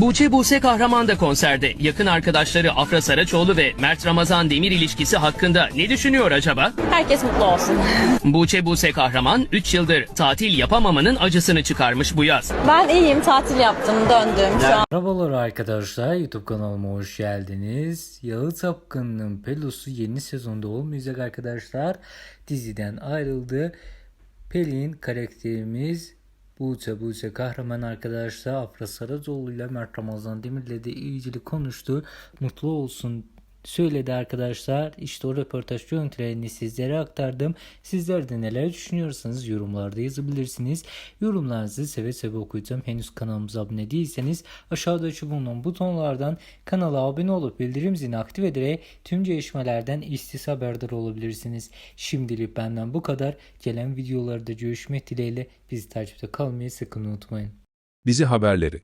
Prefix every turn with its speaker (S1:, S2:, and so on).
S1: Buğçe Buse Kahraman da konserde. Yakın arkadaşları Afra Saraçoğlu ve Mert Ramazan Demir ilişkisi hakkında ne düşünüyor acaba?
S2: Herkes mutlu olsun.
S1: Buğçe Buse Kahraman 3 yıldır tatil yapamamanın acısını çıkarmış bu yaz.
S2: Ben iyiyim, tatil yaptım, döndüm şu an.
S3: Merhabalar arkadaşlar YouTube kanalıma hoş geldiniz. Yağı Tapkın'ın Pelosu yeni sezonda olmayacak arkadaşlar. Diziden ayrıldı. Pelin karakterimiz Buğçe Buğçe kahraman arkadaşlar Afra Saracoğlu ile Mert Ramazan Demir'le de ilgili konuştu. Mutlu olsun söyledi arkadaşlar. İşte o röportaj görüntülerini sizlere aktardım. Sizler de neler düşünüyorsanız yorumlarda yazabilirsiniz. Yorumlarınızı seve seve okuyacağım. Henüz kanalımıza abone değilseniz aşağıdaki bulunan butonlardan kanala abone olup bildirim zilini aktif ederek tüm gelişmelerden istis haberdar olabilirsiniz. Şimdilik benden bu kadar. Gelen videolarda görüşmek dileğiyle bizi takipte kalmayı sakın unutmayın.
S4: Dizi haberleri